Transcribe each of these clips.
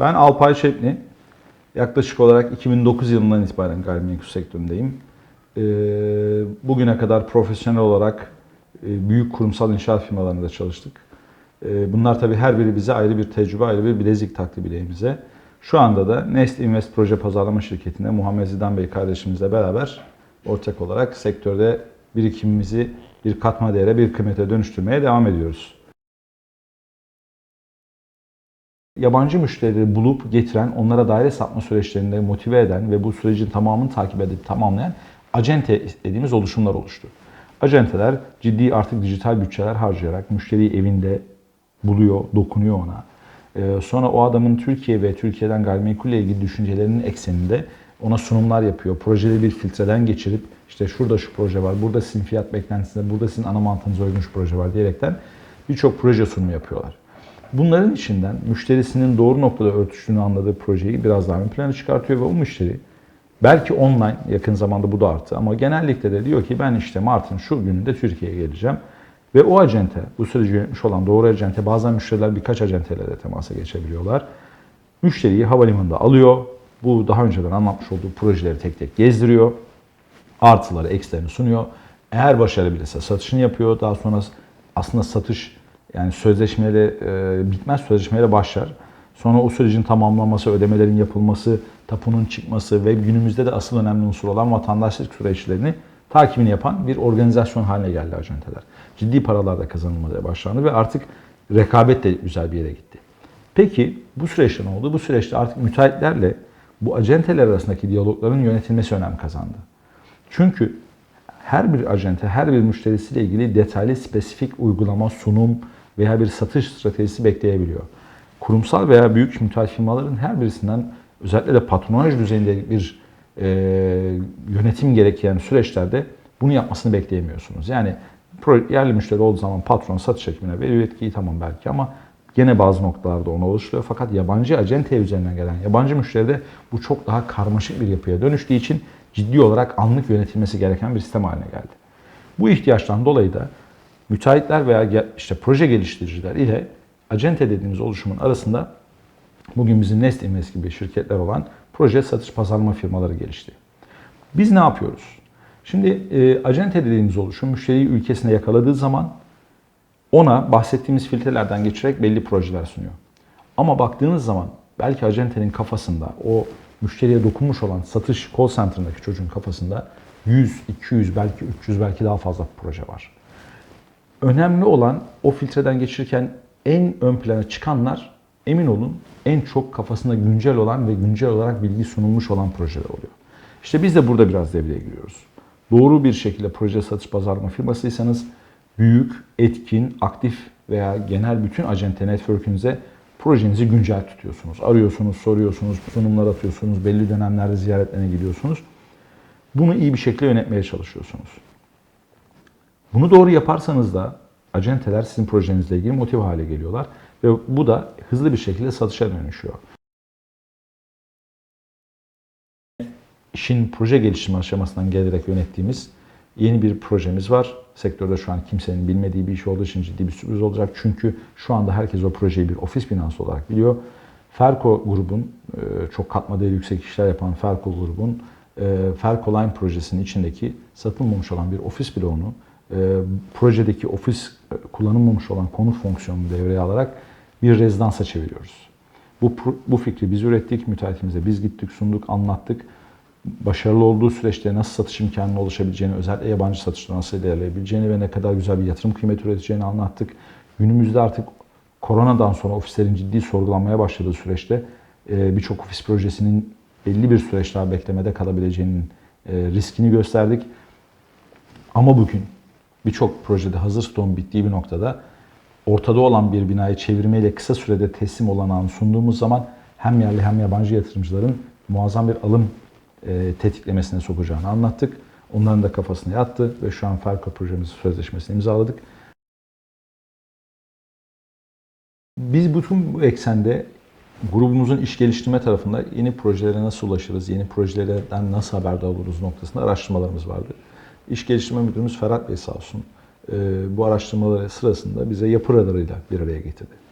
Ben Alpay Çepni. Yaklaşık olarak 2009 yılından itibaren gayrimenkul sektöründeyim. Ee, Bugüne kadar profesyonel olarak e, büyük kurumsal inşaat firmalarında çalıştık. Ee, Bunlar tabii her biri bize ayrı bir tecrübe, ayrı bir bilezik taktı bileğimize. Şu anda da Nest Invest Proje Pazarlama Şirketi'nde Muhammed Zidan Bey kardeşimizle beraber ortak olarak sektörde birikimimizi bir katma değere, bir kıymete dönüştürmeye devam ediyoruz. Yabancı müşterileri bulup getiren, onlara daire satma süreçlerinde motive eden ve bu sürecin tamamını takip edip tamamlayan acente dediğimiz oluşumlar oluştu. Acenteler ciddi artık dijital bütçeler harcayarak müşteriyi evinde buluyor, dokunuyor ona. Ee, Sonra o adamın Türkiye ve Türkiye'den gayrimenkulle ilgili düşüncelerinin ekseninde ona sunumlar yapıyor. Projeleri bir filtreden geçirip işte şurada şu proje var, burada sizin fiyat beklentisinde, burada sizin ana mantığınıza uygun şu proje var diyerekten birçok proje sunumu yapıyorlar. Bunların içinden müşterisinin doğru noktada örtüştüğünü anladığı projeyi biraz daha ön plana çıkartıyor ve o müşteri belki online yakın zamanda bu da arttı ama genellikle de diyor ki ben işte Mart'ın şu gününde Türkiye'ye geleceğim. Ve o acente, bu süreci yönetmiş olan doğru acente, bazen müşteriler birkaç acenteyle de temasa geçebiliyorlar. Müşteriyi havalimanında alıyor. Bu daha önceden anlatmış olduğu projeleri tek tek gezdiriyor. Artıları, eksilerini sunuyor. Eğer başarabilirse satışını yapıyor. Daha sonra aslında satış yani sözleşmeyle e, bitmez sözleşmeyle başlar. Sonra o sürecin tamamlanması, ödemelerin yapılması, tapunun çıkması ve günümüzde de asıl önemli unsur olan vatandaşlık süreçlerini takibini yapan bir organizasyon haline geldi acenteler. Ciddi paralar da kazanılmaya başlandı ve artık rekabet de güzel bir yere gitti. Peki bu süreçte ne oldu? Bu süreçte artık müteahhitlerle bu acenteler arasındaki diyalogların yönetilmesi önem kazandı. Çünkü her bir acente, her bir müşterisiyle ilgili detaylı, spesifik uygulama, sunum veya bir satış stratejisi bekleyebiliyor. Kurumsal veya büyük müteahhit firmaların her birisinden özellikle de patronaj düzeyinde bir e, yönetim gerektiren süreçlerde bunu yapmasını bekleyemiyorsunuz. Yani yerli müşteri olduğu zaman patron satış ekibine veriyor yetkiyi tamam belki ama gene bazı noktalarda ona oluşturuyor. Fakat yabancı acente üzerinden gelen yabancı müşteride bu çok daha karmaşık bir yapıya dönüştüğü için ciddi olarak anlık yönetilmesi gereken bir sistem haline geldi. Bu ihtiyaçtan dolayı da müteahhitler veya işte proje geliştiriciler ile acente dediğimiz oluşumun arasında bugün bizim Nest Invest gibi şirketler olan proje satış pazarlama firmaları gelişti. Biz ne yapıyoruz? Şimdi e, acente dediğimiz oluşum müşteriyi ülkesine yakaladığı zaman ona bahsettiğimiz filtrelerden geçerek belli projeler sunuyor. Ama baktığınız zaman belki acentenin kafasında o müşteriye dokunmuş olan satış call center'ındaki çocuğun kafasında 100, 200 belki 300 belki daha fazla proje var. Önemli olan o filtreden geçirirken en ön plana çıkanlar emin olun en çok kafasında güncel olan ve güncel olarak bilgi sunulmuş olan projeler oluyor. İşte biz de burada biraz devreye giriyoruz. Doğru bir şekilde proje satış pazarlama firmasıysanız büyük, etkin, aktif veya genel bütün acente network'ünüze projenizi güncel tutuyorsunuz. Arıyorsunuz, soruyorsunuz, sunumlar atıyorsunuz, belli dönemlerde ziyaretlerine gidiyorsunuz. Bunu iyi bir şekilde yönetmeye çalışıyorsunuz. Bunu doğru yaparsanız da acenteler sizin projenizle ilgili motive hale geliyorlar ve bu da hızlı bir şekilde satışa dönüşüyor. İşin proje geliştirme aşamasından gelerek yönettiğimiz yeni bir projemiz var. Sektörde şu an kimsenin bilmediği bir iş olduğu için ciddi bir sürpriz olacak. Çünkü şu anda herkes o projeyi bir ofis binası olarak biliyor. Ferko grubun, e, çok katma değeri yüksek işler yapan Ferko grubun e, Ferko Line projesinin içindeki satılmamış olan bir ofis bloğunu e, projedeki ofis e, kullanılmamış olan konut fonksiyonunu devreye alarak bir rezidansa çeviriyoruz. Bu, bu fikri biz ürettik, müteahhitimize biz gittik, sunduk, anlattık. Başarılı olduğu süreçte nasıl satış imkanının oluşabileceğini, özellikle yabancı satışta nasıl ilerleyebileceğini ve ne kadar güzel bir yatırım kıymeti üreteceğini anlattık. Günümüzde artık koronadan sonra ofislerin ciddi sorgulanmaya başladığı süreçte e, birçok ofis projesinin belli bir süreç daha beklemede kalabileceğinin e, riskini gösterdik. Ama bugün birçok projede hazır stoğun bittiği bir noktada ortada olan bir binayı çevirmeyle kısa sürede teslim olanağını sunduğumuz zaman hem yerli hem yabancı yatırımcıların muazzam bir alım e, tetiklemesine sokacağını anlattık. Onların da kafasına yattı ve şu an Ferko projemiz sözleşmesini imzaladık. Biz bütün bu eksende grubumuzun iş geliştirme tarafında yeni projelere nasıl ulaşırız, yeni projelerden nasıl haberdar oluruz noktasında araştırmalarımız vardı. İş geliştirme müdürümüz Ferhat Bey sağ olsun e, bu araştırmaları sırasında bize yapı radarıyla bir araya getirdi.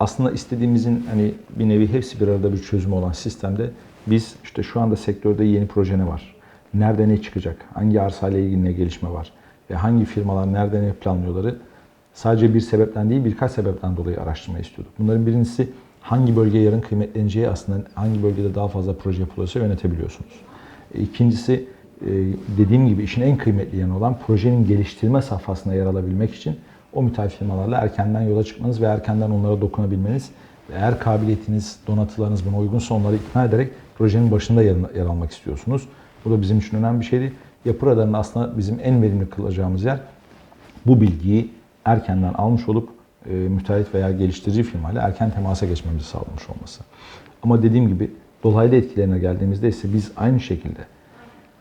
aslında istediğimizin hani bir nevi hepsi bir arada bir çözümü olan sistemde biz işte şu anda sektörde yeni proje ne var? Nerede ne çıkacak? Hangi arsayla ilgili ne gelişme var? Ve hangi firmalar nerede ne planlıyorları sadece bir sebepten değil birkaç sebepten dolayı araştırmayı istiyorduk. Bunların birincisi hangi bölge yarın kıymetleneceği aslında hangi bölgede daha fazla proje yapılıyorsa yönetebiliyorsunuz. İkincisi e, dediğim gibi işin en kıymetli yanı olan projenin geliştirme safhasında yer alabilmek için o müteahhit firmalarla erkenden yola çıkmanız ve erkenden onlara dokunabilmeniz ve eğer kabiliyetiniz, donatılarınız buna uygunsa onları ikna ederek projenin başında yer, almak istiyorsunuz. Bu da bizim için önemli bir şeydi. Yapı radarının aslında bizim en verimli kılacağımız yer bu bilgiyi erkenden almış olup e, müteahhit veya geliştirici firmayla erken temasa geçmemizi sağlamış olması. Ama dediğim gibi dolaylı etkilerine geldiğimizde ise biz aynı şekilde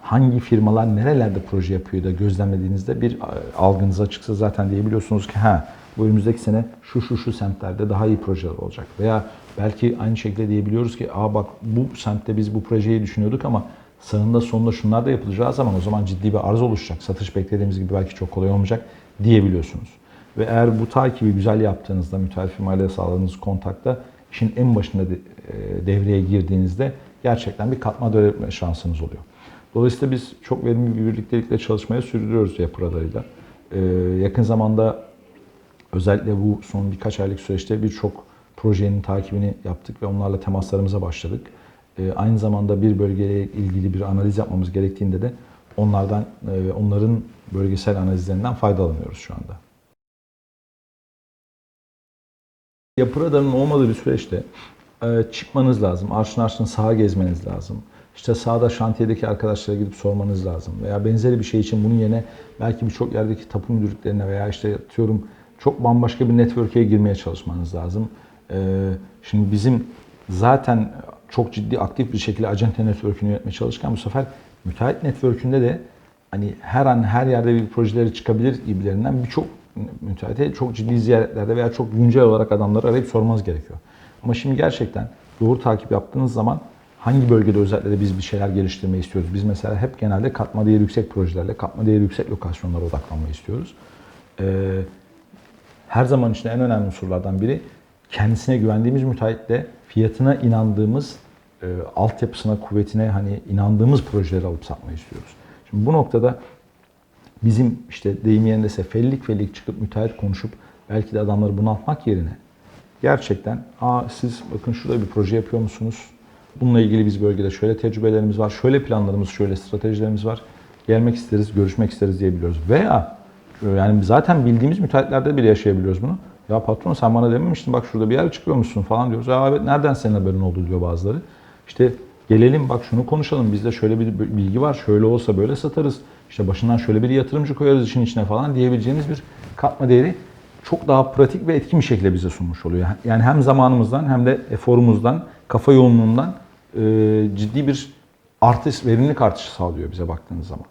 hangi firmalar nerelerde proje yapıyor da gözlemlediğinizde bir e, algınız açıksa zaten diyebiliyorsunuz ki ha bu önümüzdeki sene şu şu şu semtlerde daha iyi projeler olacak. Veya belki aynı şekilde diyebiliyoruz ki aa bak bu semtte biz bu projeyi düşünüyorduk ama sağında sonunda şunlar da yapılacağı zaman o zaman ciddi bir arz oluşacak. Satış beklediğimiz gibi belki çok kolay olmayacak diyebiliyorsunuz. Ve eğer bu takibi güzel yaptığınızda müteahhit firmayla sağladığınız kontakta işin en başında e, devreye girdiğinizde gerçekten bir katma değer şansınız oluyor. Dolayısıyla biz çok verimli bir birliktelikle çalışmaya sürdürüyoruz yapı radarıyla. Ee, yakın zamanda özellikle bu son birkaç aylık süreçte birçok projenin takibini yaptık ve onlarla temaslarımıza başladık. Ee, aynı zamanda bir bölgeyle ilgili bir analiz yapmamız gerektiğinde de onlardan e, onların bölgesel analizlerinden faydalanıyoruz şu anda. Yapı radarının olmadığı bir süreçte e, çıkmanız lazım. Arşın arşın sağa gezmeniz lazım. İşte sahada şantiyedeki arkadaşlara gidip sormanız lazım. Veya benzeri bir şey için bunun yerine belki birçok yerdeki tapu müdürlüklerine veya işte atıyorum çok bambaşka bir network'e girmeye çalışmanız lazım. E, şimdi bizim zaten çok ciddi aktif bir şekilde acente network'ünü yönetmeye çalışırken bu sefer müteahhit network'ünde de hani her an her yerde bir projeleri çıkabilir gibilerinden birçok müteahhite çok ciddi ziyaretlerde veya çok güncel olarak adamları arayıp sormanız gerekiyor. Ama şimdi gerçekten doğru takip yaptığınız zaman hangi bölgede özellikle de biz bir şeyler geliştirmeyi istiyoruz? Biz mesela hep genelde katma değeri yüksek projelerle, katma değeri yüksek lokasyonlara odaklanmayı istiyoruz. Ee, her zaman için en önemli unsurlardan biri kendisine güvendiğimiz müteahhitle fiyatına inandığımız, e, altyapısına, kuvvetine hani inandığımız projeleri alıp satmayı istiyoruz. Şimdi bu noktada bizim işte deyim yerindeyse fellik fellik çıkıp müteahhit konuşup belki de adamları bunaltmak yerine gerçekten Aa, siz bakın şurada bir proje yapıyor musunuz? Bununla ilgili biz bölgede şöyle tecrübelerimiz var, şöyle planlarımız, şöyle stratejilerimiz var. Gelmek isteriz, görüşmek isteriz diyebiliyoruz. Veya yani zaten bildiğimiz müteahhitlerde bile yaşayabiliyoruz bunu. Ya patron sen bana dememiştin bak şurada bir yer çıkıyormuşsun falan diyoruz. Ya evet nereden senin haberin oldu diyor bazıları. İşte gelelim bak şunu konuşalım bizde şöyle bir bilgi var şöyle olsa böyle satarız. İşte başından şöyle bir yatırımcı koyarız işin içine falan diyebileceğiniz bir katma değeri çok daha pratik ve etkin bir şekilde bize sunmuş oluyor. Yani hem zamanımızdan hem de eforumuzdan, kafa yoğunluğundan e, ciddi bir artış, verimlilik artışı sağlıyor bize baktığınız zaman.